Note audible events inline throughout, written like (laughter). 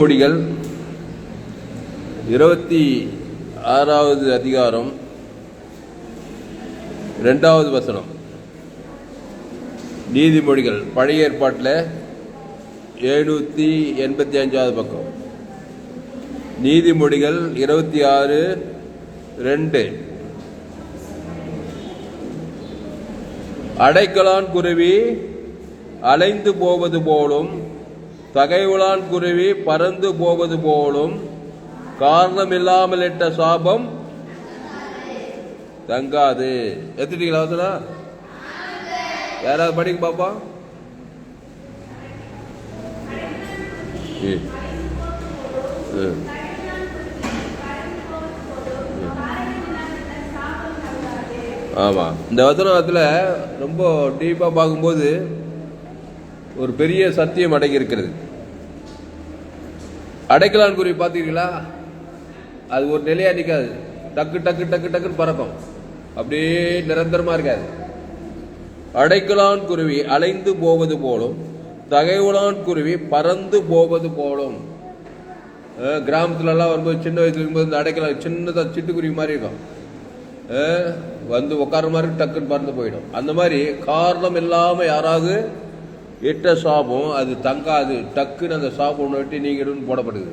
கோடிகள் இருபத்தி ஆறாவது அதிகாரம். ரெண்டாவது வசனம். நீதிமொழிகள். பழைய ஏற்பாட்டில் எழுநூற்றி எண்பத்தி அஞ்சாவது பக்கம். நீதிமொழிகள் இருபத்தி ஆறு ரெண்டு. அடைக்கலான் குருவி அலைந்து போவது போலும் தகைவுளான் குருவி பறந்து போவது போலும் காரணம் இல்லாமல் இட்ட சாபம் தங்காது எத்திட்டீங்களா வசனா யாராவது படிங்க பாப்பா ம். ம். ஆமா இந்த வசனத்துல ரொம்ப டீப்பா பார்க்கும்போது ஒரு பெரிய சத்தியம் அடங்கி இருக்கிறது அடைக்கலான் குருவி பார்த்தீங்களா அது ஒரு நிலையா நிற்காது டக்கு டக்கு டக்கு டக்குன்னு பறக்கும். அப்படியே நிரந்தரமா இருக்காது. அடைக்கலான் குருவி அலைந்து போவது போலும் தகைவுலான் குருவி பறந்து போவது போலும். அஹ், கிராமத்துல எல்லாம் வரும்போது சின்ன வயசுல இருக்கும்போது இந்த சின்னதாக சின்னதா சிட்டுக்குருவி மாதிரி இருக்கும். வந்து உட்கார மாதிரி டக்குன்னு பறந்து போயிடும். அந்த மாதிரி காரணம் இல்லாம யாராவது இட்ட சாபம் அது தங்காது. டக்குன்னு அந்த சாபம் வெட்டி நீங்கிடும் போடப்படுது.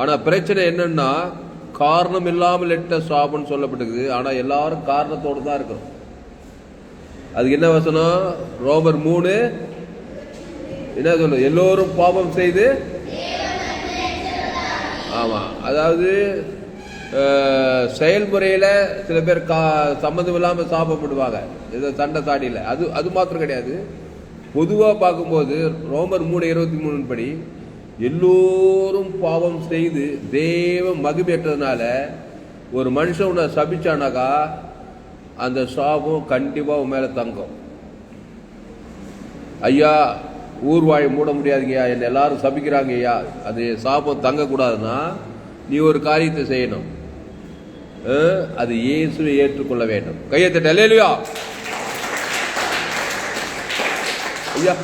ஆனால் பிரச்சனை என்னன்னா காரணம் இல்லாமல் இட்ட சாபம்னு சொல்லப்பட்டுக்குது ஆனால் எல்லாரும் காரணத்தோடு தான் இருக்கிறோம். அதுக்கு என்ன வசனம்? ரோபர் மூணு என்ன சொல்லு எல்லோரும் பாபம் செய்து ஆமாம் அதாவது செயல்முறையில் சில பேர் கா சம்மந்தம் இல்லாமல் சாபப்படுவாங்க ஏதோ சண்டை சாடியில். அது அது மாத்திரம் கிடையாது. பொதுவாக பார்க்கும்போது ரோமர் மூணு இருபத்தி மூணு படி எல்லோரும் பாவம் செய்து தேவ மகிமையற்றதுனால ஒரு மனுஷன் உன்னை சபிச்சானாக்கா அந்த சாபம் கண்டிப்பாக உன் மேலே தங்கும். ஐயா ஊர் வாயை மூட முடியாதுங்கய்யா என்னை எல்லாரும் சபிக்கிறாங்க ஐயா அது சாபம் தங்கக்கூடாதுன்னா நீ ஒரு காரியத்தை செய்யணும். அது இயேசுவை ஏற்றுக்கொள்ள வேண்டும். கையை தட்ட இல்லையா ஐயா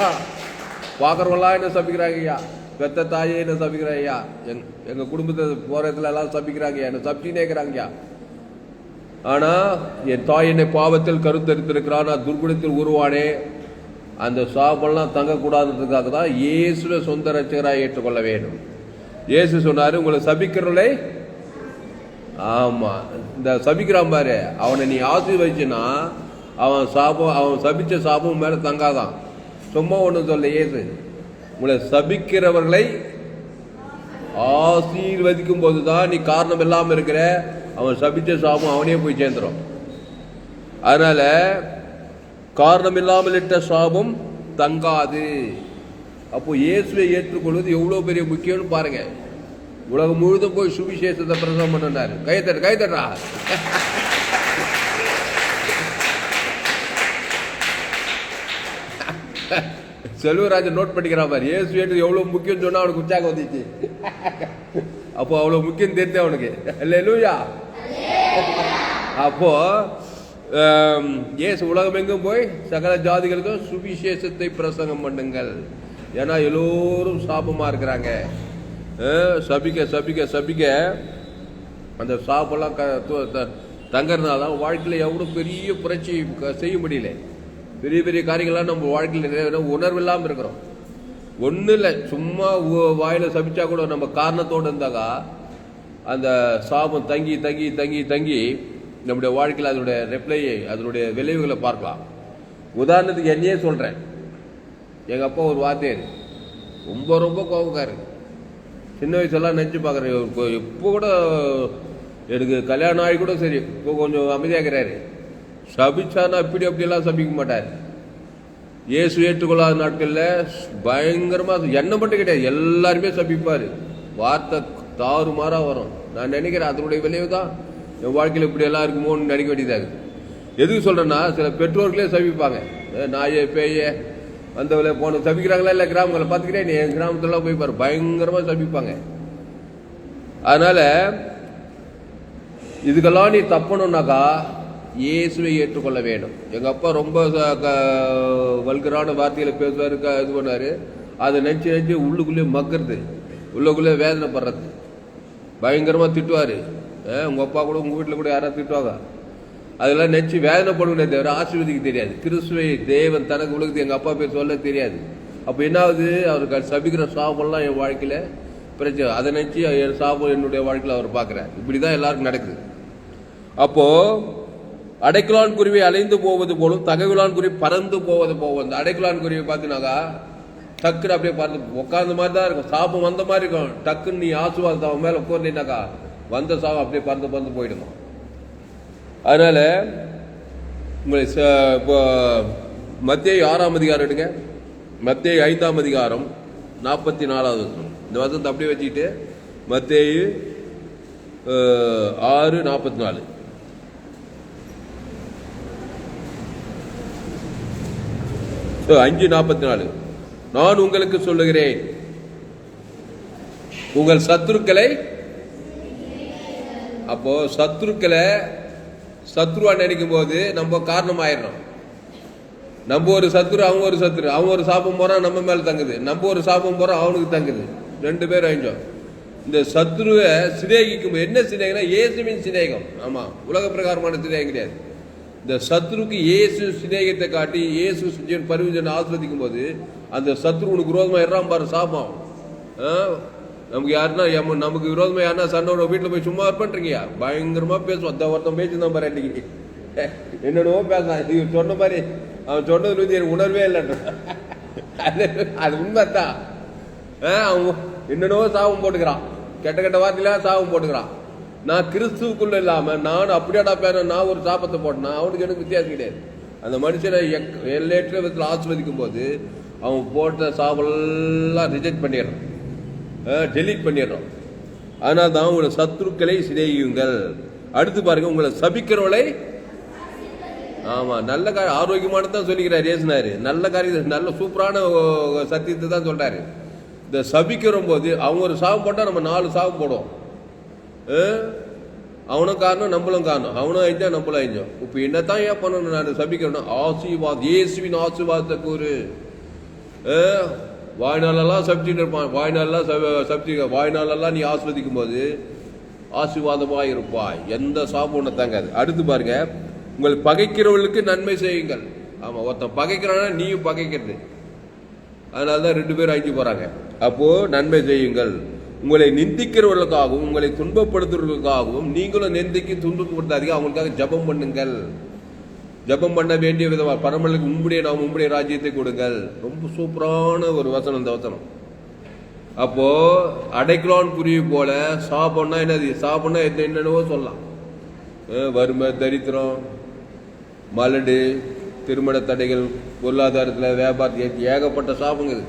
பார்க்குறவங்களாம் என்ன சபிக்கிறாங்க ஐயா? பெத்த தாயே என்ன சபிக்கிறாங்க ஐயா? எங் எங்கள் குடும்பத்தை போகிற இடத்துல எல்லாம் சபிக்கிறாங்க ஐயா. என்ன சபிச்சுனே இருக்கிறாங்க ஆனால் என் தாய் என்னை பாவத்தில் கருத்தரித்திருக்கிறான் நான் துர்குணத்தில் உருவானே. அந்த சாபெல்லாம் தங்கக்கூடாததுக்காக தான் இயேசுவை சொந்த ரட்சகராக ஏற்றுக்கொள்ள வேண்டும். இயேசு சொன்னார் உங்களை சபிக்கிறவளே ஆமாம் இந்த சபிக்கிறான் பாரு. அவனை நீ ஆசீர்வதிச்சுன்னா அவன் சாபம் அவன் சபிச்ச சாபம் மேலே தங்காதான். சும்மா ஒன்று சொல்ல இயேசு உங்களை சபிக்கிறவர்களை ஆசீர்வதிக்கும் போதுதான் நீ காரணம் இல்லாமல் இருக்கிற அவன் சபித்த சாபம் அவனே போய் சேர்ந்துரும். அதனால காரணம் இல்லாமல் இட்ட சாபம் தங்காது. அப்போ இயேசுவை ஏற்றுக்கொள்வது எவ்வளோ பெரிய முக்கியம்னு பாருங்க. உலகம் முழுதும் போய் சுவிசேஷத்தை பிரசவம் பண்ணினார். கைத்தட்டு கைத்தட்டா (laughs) செல்வராஜன் நோட் பண்ணிக்கிறான் பாரு. இயேசு ஏற்று எவ்வளவு முக்கியம் சொன்னா அவனுக்கு உற்சாகம் வந்துச்சு. (laughs) அப்போ அவ்வளவு முக்கியம் தெரிஞ்சு அவனுக்கு. இல்ல அப்போ ஆம், இயேசு உலகமெங்கும் போய் சகல ஜாதிகளுக்கும் சுவிசேஷத்தை பிரசங்கம் பண்ணுங்கள். ஏன்னா எல்லோரும் சாபமா இருக்கிறாங்க. சபிக்க சபிக்க சபிக்க அந்த சாப்பெல்லாம் க தங்கறதுனால தான் வாழ்க்கையில் எவ்வளோ பெரிய புரட்சி செய்ய முடியல. பெரிய பெரிய காரியங்கள்லாம் நம்ம வாழ்க்கையில் நிறைய உணர்வு இல்லாமல் இருக்கிறோம். ஒன்றும் இல்லை சும்மா வாயில் சபிச்சா கூட நம்ம காரணத்தோடு இருந்தாக்கா அந்த சாபம் தங்கி தங்கி தங்கி தங்கி நம்முடைய வாழ்க்கையில் அதனுடைய ரெப்ளையை அதனுடைய விளைவுகளை பார்க்கலாம். உதாரணத்துக்கு என்னையே சொல்கிறேன் எங்கள் அப்பா ஒரு வாத்தியார். ரொம்ப ரொம்ப கோபக்காரு. சின்ன வயசுலாம் நினச்சி பார்க்குறேன் இப்போ கூட எனக்கு கல்யாணம் ஆகி கூட சரி இப்போ கொஞ்சம் அமைதியாகிறாரு சபிச்சானா இப்படி அப்படியெல்லாம் சபிக்க மாட்டார். இயேசு ஏற்றுக்கொள்ளாத நாட்களில் பயங்கரமாக என்ன மட்டும் கிடையாது. எல்லாருமே சபிப்பார். வார்த்தை தாறுமாறா வரும். நான் நினைக்கிறேன் அதனுடைய விளைவு தான் என் வாழ்க்கையில் இப்படி எல்லாம் இருக்குமோன்னு நினைக்க வேண்டியதாக இருக்குது எதுக்கு சொல்கிறேன்னா சில பெற்றோர்களே சபிப்பாங்க. நாயே பேயே வந்தவளே போன சபிக்கிறாங்களா இல்லை கிராமங்களை பார்த்துக்கிறேன். நீ என் கிராமத்துலலாம் போய் பாரு. பயங்கரமாக சபிப்பாங்க. அதனால் இதுக்கெல்லாம் நீ தப்பணுன்னாக்கா இயேசுவை ஏற்றுக்கொள்ள வேண்டும். எங்கள் அப்பா ரொம்ப வல்கரான வார்த்தைகளை பேசுவார் க- இது பண்ணாரு அதை நினச்சி நினச்சி உள்ளுக்குள்ளே மக்கிறது. உள்ளக்குள்ளே வேதனைப்படுறது. பயங்கரமாக திட்டுவார். உங்கள் அப்பா கூட உங்கள் வீட்டில் கூட யாராவது திட்டுவாங்க? அதெல்லாம் நெச்சு வேதனைப்படுவனே தவிர ஆசீர்வதிக்கு தெரியாது. கிறிஸ்துவை தேவன் தனக்கு உலகத்து எங்கள் அப்பா பேர் சொல்ல தெரியாது. அப்போ என்ன ஆகுது அவருக்கு சபிக்கிற சாபம்லாம் என் வாழ்க்கையில் பிரச்சனை. அதை நினச்சி என் சாபம் என்னுடைய வாழ்க்கையில் அவர் பார்க்குறார். இப்படி தான் எல்லாருக்கும் நடக்குது. அப்போது அடைக்கலான் குருவி அலைந்து போவது போலும் தகவலான் குருவி பறந்து போவது போகும் அந்த அடைக்கலான் குருவி பார்த்தீங்கன்னாக்கா டக்குன்னு அப்படியே பறந்து உட்காந்த மாதிரி தான் இருக்கும். சாபம் வந்த மாதிரி இருக்கும். டக்குன்னு நீ ஆசுவாசம் அவன் மேலே உட்கார்ந்தீங்கன்னாக்கா வந்த சாபம் அப்படியே பறந்து பறந்து போயிடுமா? அதனால உங்களை இப்போ மத்திய ஆறாம் அதிகாரம் எடுங்க. மத்திய ஐந்தாம் அதிகாரம் நாற்பத்தி நாலாவது வசனம். இந்த வசனத்தை அப்படியே வச்சுக்கிட்டு மத்திய ஆறு நாற்பத்தி நாலு அஞ்சு நாற்பத்தி நாலு நான் உங்களுக்கு சொல்லுகிறேன். உங்கள் சத்துருக்களை அப்போ சத்ருக்களை சத்ருவா நினைக்கும் போது நம்ம காரணமாயிடுறோம். நம்ம ஒரு சத்ரு அவங்க ஒரு சத்ரு. அவங்க ஒரு சாபம் போறான் நம்ம மேல தங்குது. நம்ம ஒரு சாபம் போறோம் அவனுக்கு தங்குது. ரெண்டு பேரும் அழிஞ்சோம். இந்த சத்ருவை சிநேகிக்கும் என்ன சிநேகம்னா இயேசுவின் சிநேகம். ஆமா உலக பிரகாரமான சிநேகம் கிடையாது. இந்த சத்ருக்கு இயேசு சிநேகத்தை காட்டி இயேசு சுஜன் பரிவுஜன் ஆஸ்வதிக்கும் போது அந்த சத்ரு உனக்கு விரோதமா இறான் பாரு சாபம் ஆ? நமக்கு யாருன்னா நமக்கு விரோதமா யாருன்னா சண்டோட வீட்டில் போய் சும்மா பண்ணுறீங்கயா பயங்கரமாக பேசுவான். அந்த ஒருத்தன் பேச்சு பாரு அன்னைக்கு என்னென்னவோ பேசலாம் இது சொன்ன மாதிரி அவன் சொன்னதுல வந்து எனக்கு உணர்வே இல்லைன்ற. அது அது உண்மைத்தான் ஆ, அவன் என்னென்னவோ சாபம் போட்டுக்கிறான். கெட்ட கெட்ட வார்த்தையில சாபம் போட்டுக்கிறான். நான் கிறிஸ்துவுக்குள்ள இல்லாமல் நான் அப்படியாடா பேர நான் ஒரு சாபத்தை போட்டேன்னா அவனுக்கு எனக்கு வித்தியாசம் கிடையாது. அந்த மனுஷனை எக்- எல்லையற்ற விதத்தில் ஆஸ்வதிக்கும் போது அவன் போட்ட சாபெல்லாம் ரிஜெக்ட் பண்ணிடுறான். டெலீட் பண்ணிடுறோம் ஆனால் தான் உங்களை சத்துருக்களை சிதையுங்கள் அடுத்து பாருங்க உங்களை சபிக்கிறவளை ஆமாம் நல்ல காரியம் ஆரோக்கியமானது தான் சொல்லிக்கிறார் ஏசினார் நல்ல காரியம் நல்ல சூப்பரான சத்தியத்தை தான் சொல்கிறாரு இந்த சபிக்கிற போது அவங்க ஒரு சாவு போட்டால் நம்ம நாலு சாவு போடுவோம். அவனும் காரணம் நம்மளும் காரணம் அவனும் அழிஞ்சா நம்மளும் அழிஞ்சோம் இப்போ என்னத்தான் ஏன் பண்ணணும் நான் சபிக்கிறேன் ஆசீர்வாத் இயேசுவின் ஆசீர்வாதத்தை கூறு ஆ? வாய்நாளெல்லாம் சப்ஜின்னு இருப்பான் வாய்நாளெல்லாம் சப- வாய்நாளெல்லாம் நீ ஆஸ்வதிக்கும் போது ஆசீர்வாதமாக இருப்பாய் எந்த சாபம் ஒன்று தங்காது அடுத்து பாருங்க உங்கள் பகைக்கிறவர்களுக்கு நன்மை செய்யுங்கள் ஆமாம் ஒருத்தன் பகைக்கிறானா நீயும் பகைக்கிறது அதனால தான் ரெண்டு பேரும் அழிஞ்சு போகிறாங்க அப்போது நன்மை செய்யுங்கள் உங்களை நிந்திக்கிறவர்களுக்காகவும் உங்களை துன்பப்படுத்துறவர்களுக்காகவும் நீங்களும் நிந்திக்கு துன்பப்படுத்தாதீங்க அவங்களுக்காக ஜெபம் பண்ணுங்கள். ஜெபம் பண்ண வேண்டிய விதமாக பரமலுக்கு உங்களுடைய நாம் உங்களுடைய ராஜ்யத்தை கொடுங்கள். ரொம்ப சூப்பரான ஒரு வசனம் இந்த வசனம். அப்போ அடைக்கலான் குருவி போல சாப்பிட்னா என்னது? சாப்பிட்னா என்ன என்னென்னவோ சொல்லலாம். வறுமை தரித்திரம் மலடு திருமண தடைகள் பொருளாதாரத்தில் வியாபாரத்தில் ஏகப்பட்ட சாபங்கள்.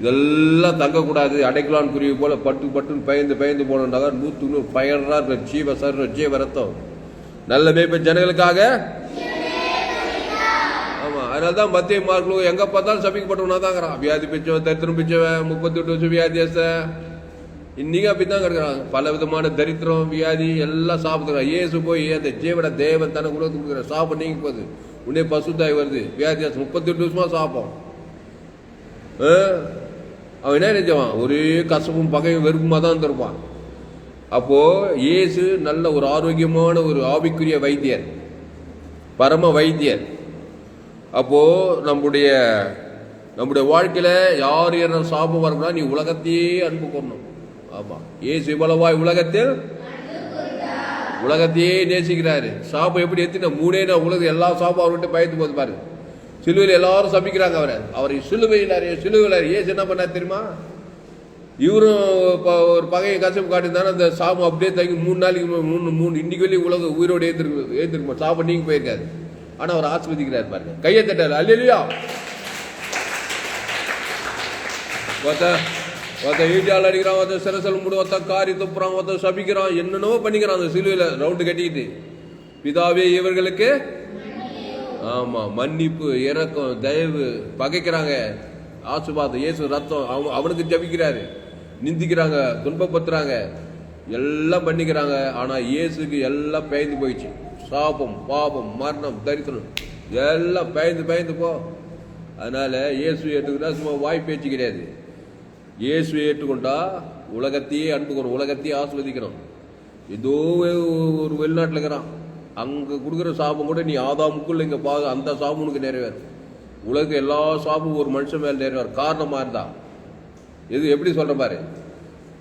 இதெல்லாம் தங்கக்கூடாது. அடைக்கலான் குருவி போல பட்டு பட்டுன்னு பயந்து பயந்து போனோம்னாக்கா நூற்று நூறு பயரா இருக்கிற ஜீவ சர்வ ஜீவ ரத்தம். நல்ல மேய்ப்ப ஜனங்களுக்காக? ஆமா அதனால தான் மத்திய மார்க்கு எங்க பார்த்தாலும் சபிக்கப்பட்டவனா தாங்கிறான் வியாதி பிச்சவன் தரித்திரம் பிச்சவன் முப்பத்தி எட்டு வருஷம் வியாதியஸ்த இன்னைக்கு அப்படித்தான் கிடக்கிறாங்க பல விதமான தரித்திரம் வியாதி எல்லாம் சாப்பிடுறாங்க இயேசு போய் அந்த ஜீவன தேவன் தனக்கு உலகத்துக்கு கொடுக்குற சாப்பிட நீங்க போகுது. உடனே பசுத்தாய் வருது. வியாதியாசம் முப்பத்தி எட்டு வருஷமா சாப்பிடும் அவன் என்ன நினைச்சவான் ஒரே கசப்பும் பகையும் வெறுப்புமாக தான் இருந்திருப்பான். அப்போது இயேசு நல்ல ஒரு ஆரோக்கியமான ஒரு ஆவிக்குரிய வைத்தியர். பரம வைத்தியர். அப்போது நம்முடைய நம்முடைய வாழ்க்கையில் யார் என்ன சாபம் வரணும்னா நீ உலகத்தையே அன்பு கொள்ளணும். ஆமாம் ஏசு இவ்வளவாய் உலகத்தில் உலகத்தையே நேசிக்கிறாரு. சாபம் எப்படி எத்தினா மூணே நான் உலகம் எல்லா சாபம் அவர்கிட்ட பயந்து போது பாரு சிலுவையில் எல்லாரும் சபிக்கிறாங்க அவரை. அவரை சிலுவையிலாரு சிலுவையிலாரு ஏசு என்ன பண்ணார் தெரியுமா? இவரும் இப்போ ஒரு பகையை கசப்பு காட்டியிருந்தாலும் அந்த சாபம் அப்படியே தங்கி மூணு நாளைக்கு மூணு மூணு இன்னைக்கு வெளியே உலக உயிரோடு ஏற்றிருக்கு ஏந்திருக்குமா சாபம் நீங்க போயிருக்காரு. ஆனால் அவர் ஆஸ்வதிக்கிறார் பாருங்க. கையை அல்ல அல்லையா ஒருத்த ஒருத்த ஈட்டால் அடிக்கிறான் ஒருத்த சிரசல் முடு ஒருத்த காரி துப்புறான் ஒருத்த சபிக்கிறான். என்னென்னவோ பண்ணிக்கிறான் அந்த சிலுவையில் ரவுண்டு கட்டிக்கிட்டு. பிதாவே இவர்களுக்கு ஆமாம் மன்னிப்பு இரக்கம் தயவு பகைக்கிறாங்க. ஆசுபாத இயேசு ரத்தம் அவன் அவனுக்கு ஜபிக்கிறாரு. நிந்திக்கிறாங்க துன்பப்படுத்துறாங்க. எல்லாம் பண்ணிக்கிறாங்க. ஆனால் இயேசுக்கு எல்லாம் பயந்து போயிடுச்சு. சாபம் பாபம் மரணம் தரித்திரம் எல்லாம் பயந்து பயந்து போ. அதனால் இயேசு ஏற்றுக்கிட்டா சும்மா வாய் பேச்சு கிடையாது. இயேசு ஏற்றுக்கொண்டா உலகத்தையே அன்புக்கணும் உலகத்தையே ஆஸ்வதிக்கிறோம் ஏதோ ஒரு வெளிநாட்டில் இருக்கிறான். அங்கே கொடுக்குற சாபம் கூட நீ ஆதாமுக்குள்ள இங்கே பா அந்த சாபம் உனக்கு நிறைவேறும் உலக எல்லா சாபமும் ஒரு மனுஷன் மேல் நிறைவேறும் காரணமாக இருந்தா இது எப்படி சொல்கிற பாரு?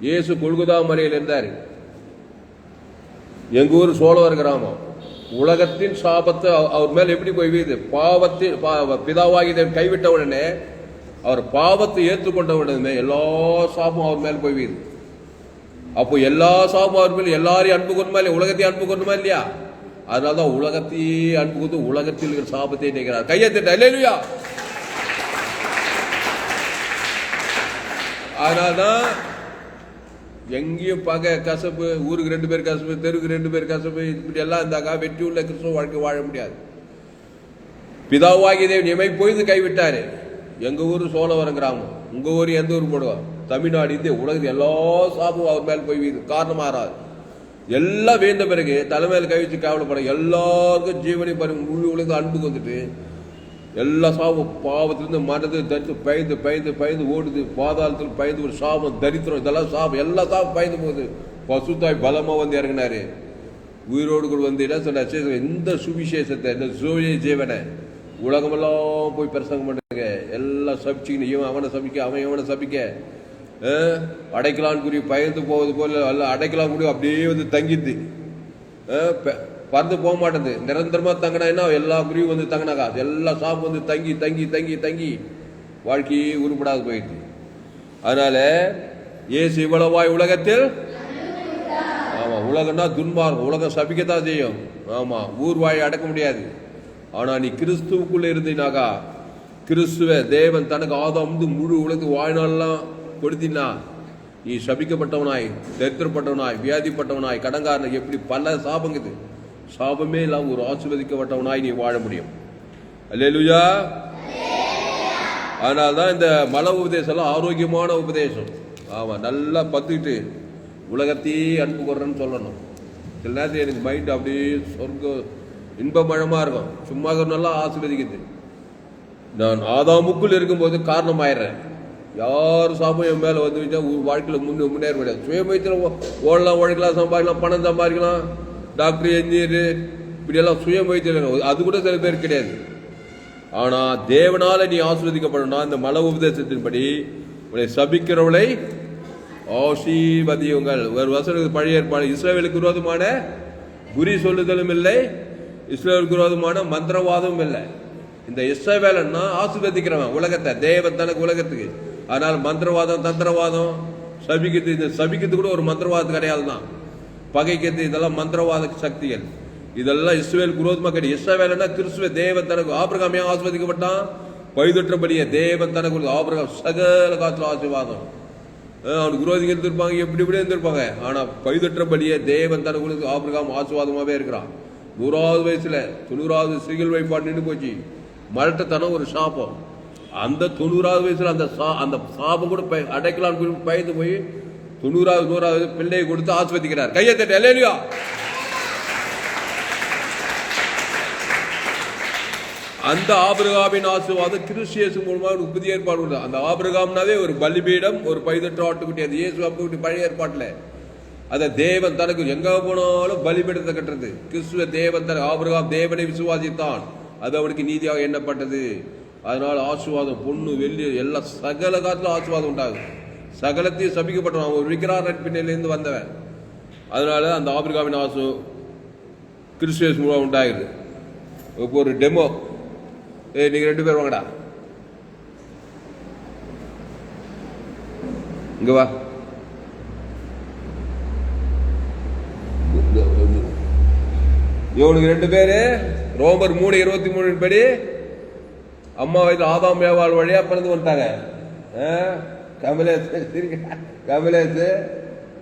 இயேசு கொள்குதா மலையில் இருந்தார். எங்கள் ஊர் சோழவர் கிராமம். உலகத்தின் சாபத்தை அவர் மேல் எப்படி போய் வீது? பாவத்தின் பா- பிதாவாகி கைவிட்ட உடனே அவர் பாவத்தை ஏற்றுக்கொண்ட உடனே எல்லா சாபம் அவர் மேல் போய் வீது. அப்போ எல்லா சாபம் அவர் மேல் எல்லாரையும் அன்பு கொண்டுமா இல்லையா? உலகத்தையும் அன்பு கொண்டுமா இல்லையா? அதனால தான் உலகத்தையே அன்பு கொண்டு உலகத்தில் இருக்கிற சாபத்தை நீங்கிறார் கையை திட்ட. இல்லையா அதனால்தான் எங்கேயும் பகை கசப்பு ஊருக்கு ரெண்டு பேர் கசப்பு தெருக்கு ரெண்டு பேர் கசப்பு இப்படி எல்லாம் இருந்தாக்கா வெற்றி உள்ள கிறிஸ்துவ வாழ்க்கை வாழ முடியாது. பிதாவாகிய தேவன் எமை பொய்து கைவிட்டாரு. எங்க ஊர் சோழவரம் கிராமம். உங்க ஊர் எந்த ஊர் போடுவோம் தமிழ்நாடு இந்திய உலகத்தில் எல்லா சாபும் அவர் மேல் போய் வீது. காரணமாகாது எல்லாம் வேந்த பிறகு தலைமையில் கை வச்சு கவலைப்பட எல்லாருக்கும் ஜீவனை பாருங்க முழு உலகம் அன்புக்கு வந்துட்டு எல்லா சாபம் பாவத்திலிருந்து மனது தரித்து பயந்து பயந்து பயந்து ஓடுது. பாதாளத்தில் பயந்து ஒரு சாபம் தரித்திரம் இதெல்லாம் சாபம் எல்லா சாபம் பயந்து போகுது. பசுத்தாய் பலமாக வந்து இறங்கினாரு. உயிரோடு கூட வந்து என்ன சொன்னார்? சரி, இந்த சுவிசேஷத்தை இந்த சூழ ஜீவனை உலகமெல்லாம் போய் பிரசங்கம் பண்ணுங்க. எல்லாம் சபிச்சுக்கணும் இவன் அவனை சபிக்க அவன் இவனை சபிக்க. அடைக்கலான் குறி பயந்து போவது போல அல்ல அடைக்கலாம் குறி அப்படியே வந்து தங்கிது ப- பறந்து போக மாட்டேது நிரந்தரமா தங்கினா என்ன? எல்லா குருவியும் வந்து தங்கினாக்கா எல்லா சாப்பு வந்து தங்கி தங்கி தங்கி தங்கி வாழ்க்கையே உருப்படாது போயிடுது. அதனால ஏசு இவ்வளவாய் உலகத்தில்? ஆமா உலகம்னா துன்மார்க்கம். உலகம் சபிக்கத்தான் செய்யும். ஆமா ஊர் வாயை அடக்க முடியாது. ஆனா நீ கிறிஸ்துவுக்குள்ள இருந்தீனாக்கா கிறிஸ்துவ தேவன் தனக்கு ஆதாம் முழு உலக வாழ்நாள்லாம் கொடுத்தினா நீ சபிக்கப்பட்டவனாய் தரித்திரப்பட்டவனாய் வியாதிப்பட்டவனாய் கடங்காரன் எப்படி பல சாபங்குது சாபமே இல்லாமல் ஒரு ஆசிர்வதிக்கப்பட்டவனாய் நீ வாழ முடியும். அல்லேலுயா. அதனால தான் இந்த மல உபதேசம்லாம் ஆரோக்கியமான உபதேசம். ஆமாம் நல்லா பத்துக்கிட்டு உலகத்தையே அன்பு கொடுறேன்னு சொல்லணும். சில நேரத்தில் எனக்கு மைண்ட் அப்படியே சொர்க்க இன்பமழமா இருக்கும். சும்மா நல்லா ஆசிர்வதிக்குது. நான் ஆதாமுக்குள் இருக்கும்போது காரணமாயிடுறேன். யார் சாபம் என் மேலே வந்து வாழ்க்கையில் முன்னே முன்னேற முடியாது. சுயமயத்தில் ஓடலாம் உழைக்கலாம் சம்பாதிக்கலாம் பணம் சம்பாதிக்கலாம் டாக்டர் என்ஜினியர் இப்படியெல்லாம் சுயமயத்தில் அது கூட சில பேர் கிடையாது. ஆனால் தேவனால் நீ ஆசிர்வதிக்கப்படணும்னா இந்த மல உபதேசத்தின்படி உன்னை சபிக்கிறவளை ஆசீர்வதியுங்கள். ஒரு வசனம் பழைய ஏற்பாடு. இஸ்ரேலுக்கு விரோதமான குறி சொல்லுதலும் இல்லை. இஸ்ரேலுக்கு விரோதமான மந்திரவாதமும் இல்லை. இந்த இஸ்ரேவேலன்னா ஆசீர்வதிக்கிறவன் உலகத்தை தேவன் தனக்கு உலகத்துக்கு. அதனால் மந்திரவாதம் தந்திரவாதம் சபிக்கிறது இந்த சபிக்கிறது கூட ஒரு மந்திரவாதம் கிடையாது தான். பகைக்கிறது இதெல்லாம் மந்திரவாத சக்திகள். இதெல்லாம் இஸ்ரேல் குரோதமாக கிடையாது இஸ்ரவேலன்னா கிறிஸ்துவ தேவன் தனக்கு ஆபிரகாம் ஆஸ்வதிக்கப்பட்டான் பைதொற்றபடியே தேவன் தனக்கு ஆபிரகாம் சகல காத்துல ஆசீர்வாதம். அவன் அவனுக்கு விரோதிகள் இருந்திருப்பாங்க எப்படி இப்படி இருந்திருப்பாங்க. ஆனால் பைதொற்றபடியே தேவன் தனக்கு ஆபிரகாம் ஆசீர்வாதமாகவே இருக்கிறான். நூறாவது வயசுல தொண்ணூறாவது சிகில் வைப்பாடு நின்று போச்சு. மலட்டத்தனம் ஒரு சாபம். அந்த தொண்ணூறாவது வயசில் அந்த சா அந்த சாபம் கூட பய- அடைக்கலான்னு பயந்து போய் தொண்ணூறாவது நூறாவது பிள்ளையை கொடுத்து ஆஸ்வதிக்கிறார் கையை தட்ட இல்லையா அந்த ஆபிரகாமின் ஆசீர்வாதம் கிறிஸ்தியேசு மூலமாக ஒரு புதிய ஏற்பாடு உண்டு. அந்த ஆபிரகாம்னாவே ஒரு பலிபீடம் ஒரு பைதற்ற ஆட்டுக்குட்டி அது இயேசு அப்படி பழைய ஏற்பாட்டில். அதை தேவன் தனக்கு எங்கே போனாலும் பலிபீடத்தை கட்டுறது. கிறிஸ்துவ தேவன் தன் ஆபிரகாம் தேவனை விசுவாசித்தான். அது அவனுக்கு நீதியாக எண்ணப்பட்டது. அதனால் ஆசீர்வாதம் பொண்ணு வெள்ளி எல்லா சகல காலத்திலும் ஆசுவாதம் உண்டாகும் சகலத்தையும் சபிக்கப்பட்டவன். அவன் ஒரு பின்னிலேருந்து வந்தவன். அதனால அந்த ஆப்பிரிக்காவின் ஆசு கிறிஸ்துவஸ் மூலம் உண்டாகுது. இப்போ ஒரு டெமோ ஏய் நீங்கள் ரெண்டு பேர் வாங்கடா. இங்கே வா. இவனுக்கு ரெண்டு பேர்? ரோமர் மூணு இருபத்தி மூணு படி அம்மா வயதில் ஆதாம் ஏவாள் வழியா பிறந்து வந்துட்டாங்க. ஆ? கமலேஷ்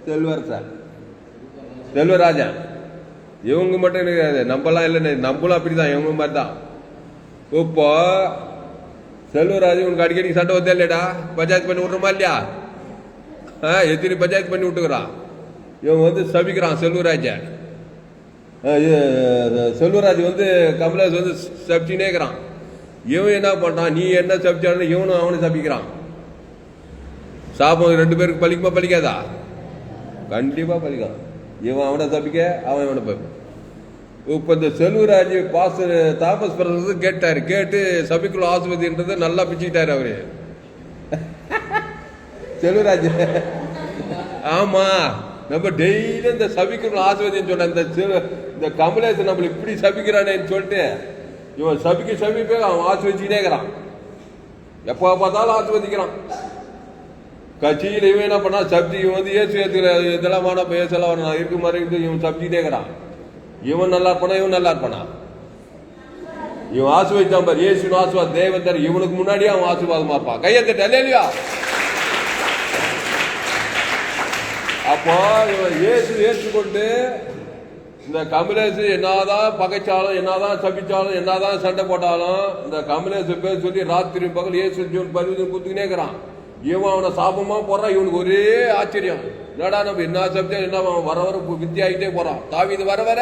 செல்வர் சார். செல்வராஜன். இவங்க மட்டும் கிடையாது நம்மலாம் இல்லை நம்மளும் அப்படிதான் இவங்க மாதிரி தான் இப்போ செல்வராஜ் உனக்கு அடிக்கடி சண்டை வந்தே இல்லைடா? பஞ்சாயத்து பண்ணி விட்றமா இல்லையா? ஆ, எத்தனை பஞ்சாயத்து பண்ணி விட்டுக்கிறான்? இவன் வந்து சபிக்கிறான் செல்வராஜன் செல்வராஜ் வந்து கமலேஷ் வந்து சபிச்சுனே இருக்கிறான். இவன் என்ன பண்ணான் நீ என்ன சபிச்சாலும் இவனும் அவனும் சபிக்கிறான். சாபம் ரெண்டு பேருக்கு பலிக்குமா பலிக்காதா? கண்டிப்பாக பலிக்கும். இவன் அவனை தப்பிக்க அவன் இவனை தப்பிக்க இப்போ இந்த செல்வராஜ் பாச தாமஸ் பிரதர்ஸ் கேட்டார். கேட்டு சபிக்குள்ள ஆஸ்பத்திரின்றது நல்லா பிச்சுக்கிட்டார் அவரு. (laughs) செல்வராஜ். ஆமா. நம்ம டெய்லி இந்த சபிக்கணும் ஆஸ்பத்திரின்னு சொன்ன இந்த இந்த கமலேசன் நம்மளை இப்படி சபிக்கிறானேன்னு சொல்லிட்டு இவன் சபிக்க சபிக்க அவன் ஆஸ்வதிச்சுக்கிட்டே இருக்கிறான். எப்போ பார்த்தாலும் ஆஸ்வதிக்கிறான் கட்சியில் இவன் என்ன பண்ணா சப்ஜி இவன் வந்து ஏசு ஏத்துக்கிற இதெல்லாம் வேணாம் பேசலாம் வேணாம் இருக்கு மாதிரி இருக்கு இவன் சப்ஜிட்டே இருக்கிறான். இவன் நல்லா இருப்பானா? இவன் நல்லா இருப்பானா? இவன் ஆசுவாதான் பாரு. இயேசு ஆசுவாத் தேவன் இவனுக்கு முன்னாடியே அவன் ஆசீர்வாதமா இருப்பான். கையை தட்ட இல்லையா அப்போ இவன் இயேசு ஏற்றுக்கொண்டு இந்த கமலேஷ் என்னதான் பகைச்சாலும் என்னதான் சபிச்சாலும் என்னதான் சண்டை போட்டாலும் இந்த கமலேஷ் பேர் சொல்லி ராத்திரி பகல் ஏசு ஜீவன் பரிவதம் குத்துக்கினே இருக்கிறான். இவன் அவனை சாபமா போடுறான் இவனுக்கு ஒரே ஆச்சரியம். என்னடா நம்ம என்ன சப்ஜெக்ட் என்ன அவன் வர வர வித்தியாகிட்டே போறான். தாவிது வர வர?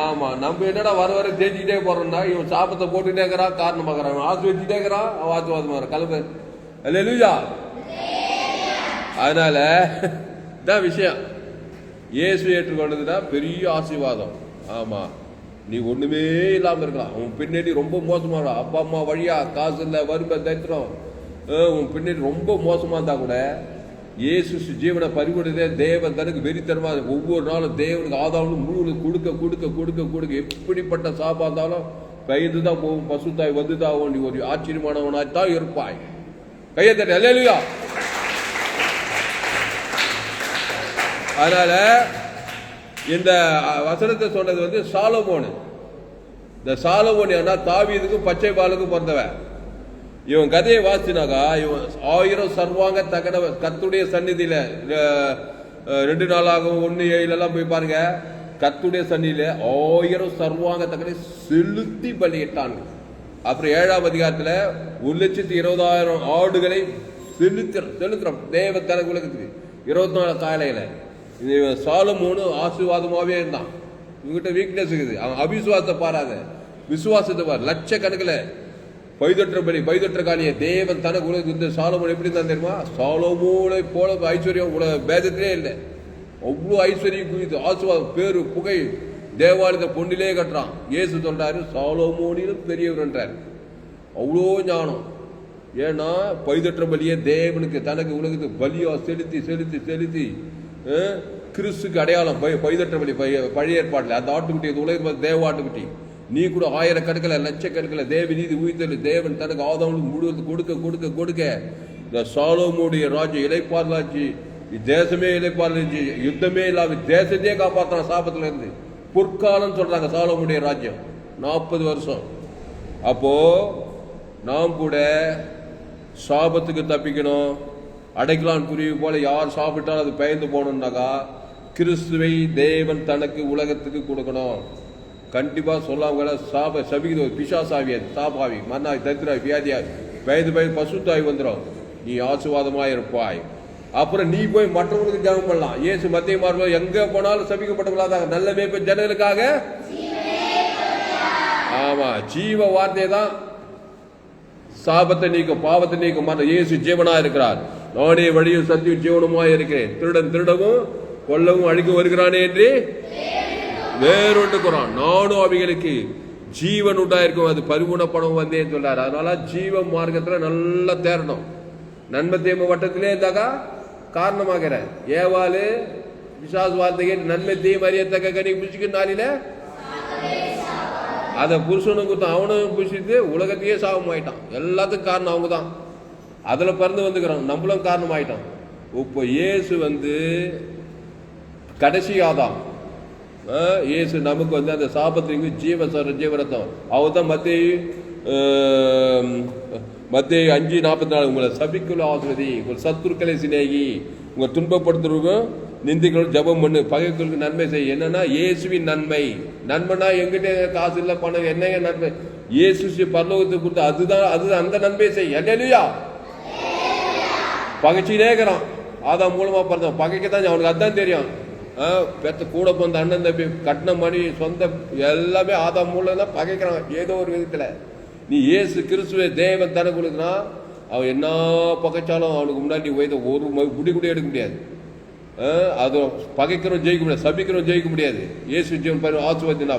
ஆமா நம்ம என்னடா வர வர தேய்ச்சிக்கிட்டே போறோம்னா இவன் சாபத்தை போட்டுட்டே இருக்கிறான் காரணமாகறான் அவன் ஆசு வச்சுட்டே இருக்கிறான் அவன் ஆசுவாதமா கலப்பு அல்ல அதனால இதான் விஷயம். இயேசு ஏற்றுக்கொண்டதுன்னா பெரிய ஆசீர்வாதம். ஆமா. நீ ஒண்ணுமே இல்லாம இருக்கலாம். உன் பின்னாடி ரொம்ப மோசமான அப்பா அம்மா வழியா காசு இல்ல வறுமை தைத்திரம் உன் பின்னாடி ரொம்ப மோசமா இருந்தா கூட இயேசு ஜீவனை பறிகொடுதே தேவன் தனக்கு வெறித்தனமா ஒவ்வொரு நாளும் தேவனுக்கு ஆதாரம் முழு கொடுக்க கொடுக்க கொடுக்க கொடுக்க எப்படிப்பட்ட சாப்பா இருந்தாலும் கைது தான் போகும். பசுத்தாய் வந்து தான் நீ ஒரு ஆச்சரியமானவனாய் தான் இருப்பாய். கையை தட்டி அல்லையா அதனால இந்த வசனத்தை சொன்னது வந்து சாலமோனு. இந்த சாலமோன் ஏன்னா தாவீதுக்கும் பச்சை பாலுக்கும் பிறந்தவன் இவன் கதையை வாசினாக்கா இவன் ஆயிரம் சர்வாங்க தகன கத்துடைய சந்நிதியில ரெண்டு நாளாகவும் ஒன்று ஏழுலாம் போய் பாருங்க. கத்துடைய சந்நிதியில ஆயிரம் சர்வாங்க தகனை செலுத்தி பலியிட்டான். அப்புறம் ஏழாம் அதிகாரத்தில் ஒரு லட்சத்தி இருபதாயிரம் ஆடுகளை செலுத்துற செலுத்துறோம் தேவ தனக்கு உலகத்துக்கு இருபத்தி நாலு காலையில். இது சாலமோனு ஆசீர்வாதமாகவே இருந்தான். இவங்கிட்ட வீக்னஸ் இருக்குது. அவன் அவிசுவாசத்தை பாராத. விசுவாசத்தை பாரு. லட்சக்கணக்கில் பைதொற்ற பலி பைதொற்ற காலிய தேவன் தனக்கு உலக இந்த சாலமோன் எப்படி தான் தெரியுமா? சாலமோனை போல ஐஸ்வர்யம் உலக பேதத்திலே இல்லை. அவ்வளோ ஐஸ்வர்யம் குறித்து ஆசுவாதம் பேரு புகை. தேவாலயத்தை பொண்ணிலே கட்டுறான். இயேசு சொல்றாரு சாலமோனிலும் பெரியவர்ன்றார் அவ்வளோ ஞானம். ஏன்னா பைதற்ற பலியே தேவனுக்கு தனக்கு உலகத்துக்கு பலியோ செலுத்தி செலுத்தி செலுத்தி கிறிஸ்துக்கு அடையாளம் பை- பைதற்ற வழி பழைய ஏற்பாட்டில் அந்த ஆட்டுக்குட்டி அந்த உலக தேவ ஆட்டுக்குட்டி. நீ கூட ஆயிரக்கணக்கில் லட்சக்கணக்கில் தேவி நீதி உயிர்த்தல் தேவன் தனக்கு ஆதவனுக்கு முழுவது கொடுக்க கொடுக்க கொடுக்க. இந்த சாலோமுடைய ராஜ்யம் இலைப்பார்லாச்சு தேசமே இலைப்பார்லாச்சு யுத்தமே இல்லாம தேசத்தையே காப்பாற்றான் சாபத்துல இருந்து. பொற்காலம் சொல்றாங்க சாலோமுடைய ராஜ்யம். நாற்பது வருஷம். அப்போ நாம் கூட சாபத்துக்கு தப்பிக்கணும். அடைக்கலான் குருவி போல யார் சாப்பிட்டாலும் அது பயந்து போகணுன்னாக்கா கிறிஸ்துவை தேவன் தனக்கு உலகத்துக்கு கொடுக்கணும். கண்டிப்பாக சொல்லாம சாப சபிக்குது ஒரு பிசாசாவி அது சாப்பாவி மன்னாய் தத்திராவி வியாதியாவி பயந்து பயந்து பசுத்தாவி வந்துடும் நீ ஆசுவாதமாக இருப்பாய். அப்புறம் நீ போய் மற்றவங்களுக்கு ஜபம் பண்ணலாம். ஏசு மத்திய மார்பு எங்கே போனாலும் சபிக்கப்பட்டவங்களாக நல்ல மேய்ப்ப ஜனங்களுக்காக? ஆமாம் ஜீவ வார்த்தை தான் சாபத்தை நீக்கும் பாவத்தை நீக்கும். ஏசு இயேசு இருக்கிறார் நானே வழியும் சத்திய ஜீவனுமாய் இருக்கிறேன். திருடன் திருடவும் கொல்லவும் அழிக்க வருகிறானே என்று வேறொன்றுக்குறான் நானும் அவைகளுக்கு ஜீவன் உண்டாயிருக்கும். அது பரிபூர்ணப்படம் வந்தேன்னு சொல்றாரு அதனால ஜீவ மார்க்கத்துல நல்லா தேரணும் நன்மை தீமை வட்டத்திலே இருந்தாக்கா காரணமாகிற ஏவாளு விசாஸ் வார்த்தை கேட்டு நன்மை தீமை அறியத்தக்க கனி புசிக்கும் நாளில அதை புருஷனுக்கு குத்தம் அவனும் புசித்து உலகத்தையே சாபமாயிட்டான். எல்லாத்துக்கும் காரணம் அவங்க தான் அதில் பிறந்து வந்துக்கிறோம். நம்மளும் காரணம் ஆயிட்டோம் இப்போ இயேசு வந்து கடைசி ஆதாம். ஆ, இயேசு நமக்கு வந்து அந்த சாபத்திற்கு ஜீவ சர ஜீவரத்தம். அவர் தான் மத்திய மத்திய அஞ்சு நாற்பத்தி நாலு உங்களை சபிக்குள்ள ஆசிரதி உங்கள் சத்துருக்களை சிநேகி. உங்கள் துன்பப்படுத்துறவங்க நிந்திகளும் ஜெபம் பண்ணு. பகைகளுக்கு நன்மை செய். என்னன்னா இயேசுவின் நன்மை. நன்மைனா எங்கிட்ட காசு இல்லை பணம் என்னங்க நன்மை. இயேசு பரலோகத்துக்கு கொடுத்து அதுதான் அதுதான் அந்த நன்மை செய். பகைச்சிட்டே இருக்கிறான். ஆதாம் மூலமா பிறந்தான். பகைக்க தான் அவனுக்கு அதான் தெரியும். ஆ, பெத்த கூட பிறந்த அண்ணன் தம்பி கட்டின மணி சொந்த எல்லாமே ஆதாம் மூலம் தான் பகைக்கிறான் ஏதோ ஒரு விதத்துல. நீ ஏசு கிறிஸ்துவை தேவன் தானே கொடுக்குறான் அவன் என்ன பகைச்சாலும் அவனுக்கு முன்னாடி நீ உயர்ந்த ஒரு குடி முடி கூட எடுக்க முடியாது. ஆ, அது பகைக்கிறோம் ஜெயிக்க முடியாது சபிக்கிறோம் ஜெயிக்க முடியாது. இயேசு ஜீவன் பாரு ஆசுவத்தினா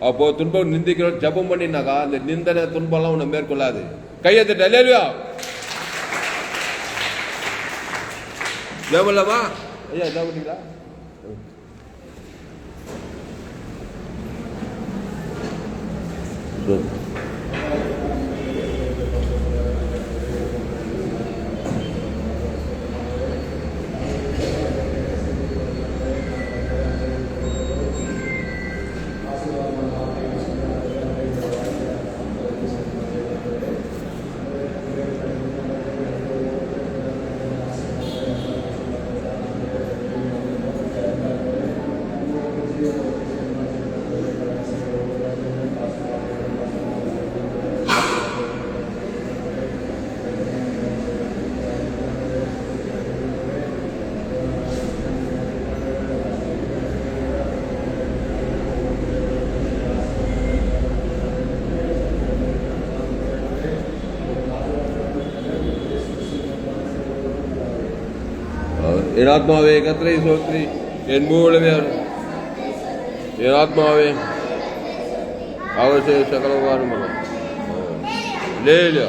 அப்போ துன்பம் நிந்திக்கிறோம் ஜெபம் பண்ணினாக்கா அந்த நிந்தனை துன்பம்லாம் உன்னை மேற்கொள்ளாது. கையெழுத்து இல்லையா ஜெபலவா ஐயா என்ன பண்ணீங்களா சரி என் ஆத்மாவே கத்திரை சோத்ரி என் மூலமே என் அவசிய அவர் சகலவாரும் லேலியா